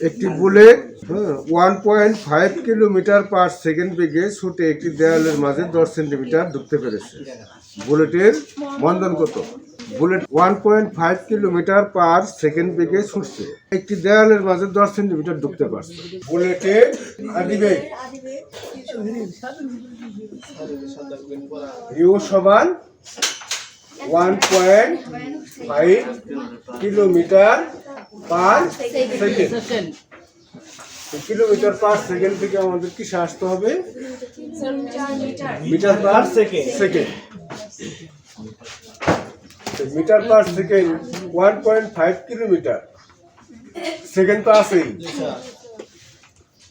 একটি bullet one point five kilometre per second বেগে ছুটে একটি দেয়ালের মাঝে দশ সেন্টিমিটার ঢুকতে পেরেছে। বুলেটের মন্দন কত? Bullet one point five kilometre per second বেগে ছুটছে। একটি দেয়ালের মাঝে দশ সেন্টিমিটার ঢুকতে পারছে। বুলেটের সমান one point five kilometre per second kilometre per second থেকে আমাদের কিসে আসতে হবে? Metre per second second metre per second one point five kilometre second তো আছেই।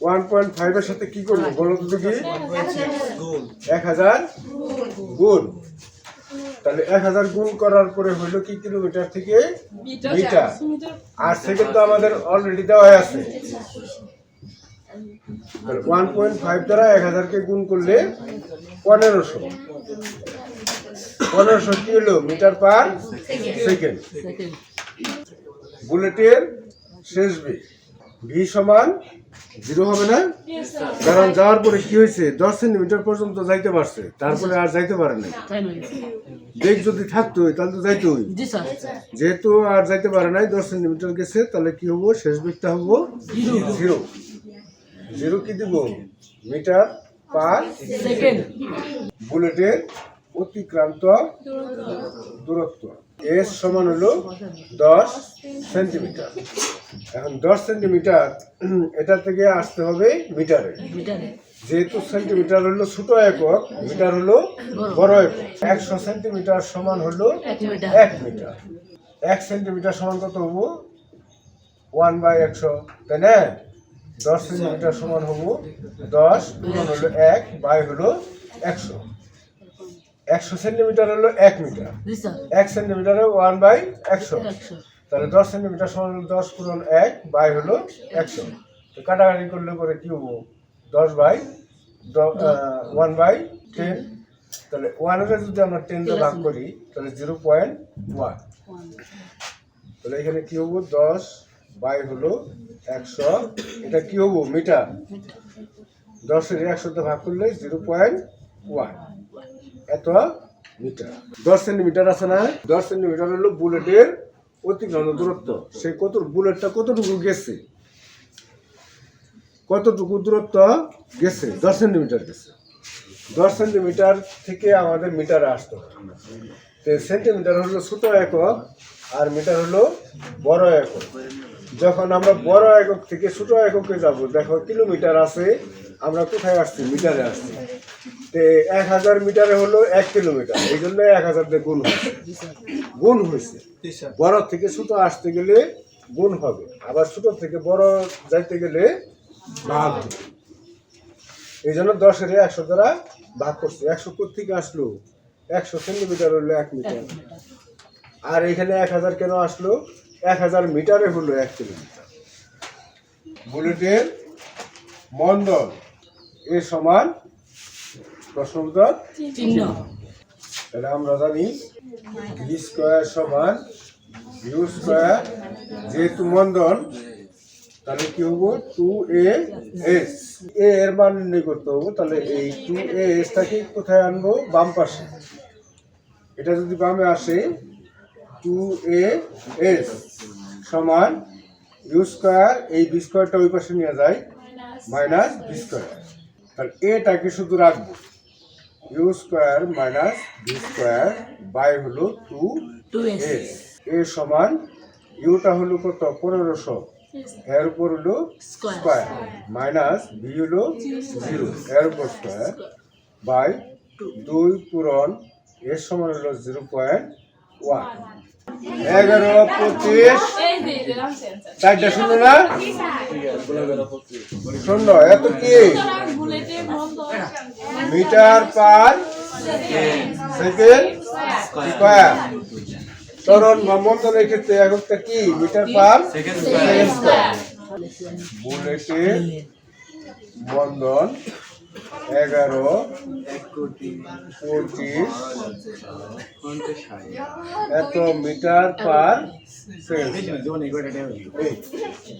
ওয়ান পয়েন্ট ফাইভের সাথে কি করব বলো তো দেখি? এক হাজার গুণ তাহলে এক হাজার গুণ করার পরে হইল কি কিলোমিটার থেকে মিটার আর সেকেন্ড তো আমাদের অলরেডি দেওয়া আছে। ওয়ান পয়েন্ট ফাইভ দ্বারা এক হাজারকে গুণ করলে পনেরোশো। পনেরোশো কি হলো? Metre per second. বুলেটের শেষ বি ভি সমান জিরো হবে না? কারণ যাওয়ার পরে কি হয়েছে? দশ সেন্টিমিটার পর্যন্ত যাইতে পারছে। তারপরে আর যাইতে পারে নয় বেগ যদি থাকতো তাহলে তো জি স্যার। যেহেতু আর যাইতে পারে নাই দশ সেন্টিমিটার গেছে তাহলে কি হব? শেষ বেগটা হব জিরো। জিরো কি দিব? Metre per second. বুলেটের অতিক্রান্ত দূরত্ব। এস সমান হলো দশ সেন্টিমিটার। এখন দশ সেন্টিমিটার এটা থেকে আসতে হবে মিটারে। যেহেতু সেন্টিমিটার হলো ছোট একক মিটার হলো বড়। একক। একশো সেন্টিমিটার সমান হলো এক মিটার। এক সেন্টিমিটার সমান কত হব? ওয়ান বাই একশো। তাই না? দশ সেন্টিমিটার সমান হব দশ গুণন হলো এক বাই হলো একশো। একশো সেন্টিমিটার হলো এক মিটার। এক সেন্টিমিটারে ওয়ান বাই একশো। তাহলে দশ সেন্টিমিটার সমান হলো দশ পূরণ এক বাই হলো একশো। তো কাটাকাটি করলে করে কি হব? দশ বাই ওয়ান বাই টেন তাহলে ওয়ানের যদি আমরা টেন দিয়ে ভাগ করি তাহলে জিরো পয়েন্ট ওয়ান তাহলে এখানে কি হব? দশ বাই হলো একশো। এটা কি হব? মিটার। দশের একশোতে ভাগ করলে জিরো পয়েন্ট ওয়ান এত মিটার। দশ সেন্টিমিটার আছে না? দশ সেন্টিমিটার হলো বুলেটের অতিক্রান্ত দূরত্ব সে কত বুলেটটা কতটুকু গেছে? কতটুকু দূরত্ব গেছে? দশ সেন্টিমিটার গেছে। দশ সেন্টিমিটার থেকে আমাদের মিটারে আসতে সেন্টিমিটার হলো ছোট একক আর মিটার হলো বড় একক। যখন আমরা বড় একক থেকে ছোট এককে যাব, দেখো কিলোমিটার আছে, আমরা কোথায় আসছি? মিটারে আসছি। তে এক হাজার মিটারে হলো এক কিলোমিটার। এই জন্য এক হাজার দিয়ে গুণ হয়েছে। গুণ হয়েছে। বড় থেকে ছোট আসতে গেলে গুণ হবে। আবার ছোট থেকে বড় যাইতে গেলে ভাগ এই জন্য দশের একশো দ্বারা ভাগ করছে। একশো থেকে আসলো? একশো সেন্টিমিটার হলো এক মিটার। আর এখানে এক হাজার কেন আসলো? এক হাজার মিটারে হলো এক কিলোমিটার। বুলেটের মন্ডল এ সমান প্রশ্ন উত্তর চিহ্ন। তাহলে আমরা জানি ভি স্কোয়ার সমান ইউ স্কোয়ার যেহেতু মন্দন তাহলে কি হব? টু এ এস এ এর মান নির্ণয় করতে হব তাহলে এই টু এ এসটাকে কোথায় আনব? বাম পাশে। এটা যদি বামে আসে টু এ এস সমান ইউ স্কোয়ার এই বি স্কোয়ারটা ওই পাশে নিয়ে যায় মাইনাস বি স্কোয়ার। তাহলে এটাকে শুধু রাখব। U square minus B square by হলো টু টু এস এ সমান ইউটা হলো কত? পনেরোশো। এর উপর হলো স্কোয়ার স্কোয়ার মাইনাস বি হলো জিরো এর উপর স্কোয়ার বাই দুই পূরণ এর সমান হলো জিরো পয়েন্ট ওয়ান এগারো পঁচিশ। চারটা শূন্য না? শূন্য। এত কি? Metre per second square. তরণ বা ক্ষেত্রে এককটা কি? Metre per second square. বুলেটের বন্ধন এগারো পঁচিশ। এত মিটার পার